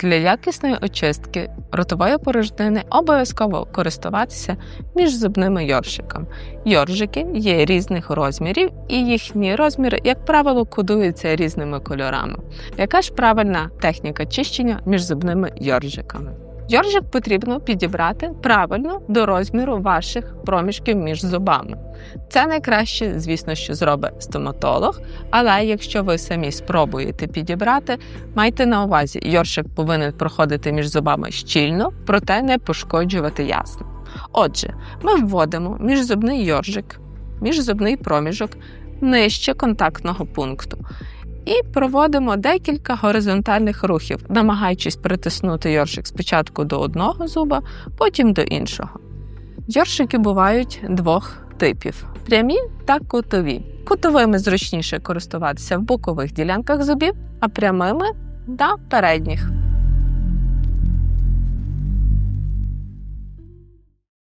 Для якісної очистки ротової порожнини обов'язково користуватися міжзубними йоршиками. Йоржики є різних розмірів, і їхні розміри, як правило, кодуються різними кольорами. Яка ж правильна техніка чищення міжзубними йоршиками? Йоржик потрібно підібрати правильно до розміру ваших проміжків між зубами. Це найкраще, звісно, що зробить стоматолог, але якщо ви самі спробуєте підібрати, майте на увазі, йоршик повинен проходити між зубами щільно, проте не пошкоджувати ясно. Отже, ми вводимо міжзубний йоржик, міжзубний проміжок нижче контактного пункту. І проводимо декілька горизонтальних рухів, намагаючись притиснути йоршик спочатку до одного зуба, потім до іншого. Йоршики бувають двох типів: прямі та кутові. Кутовими зручніше користуватися в бокових ділянках зубів, а прямими на передніх.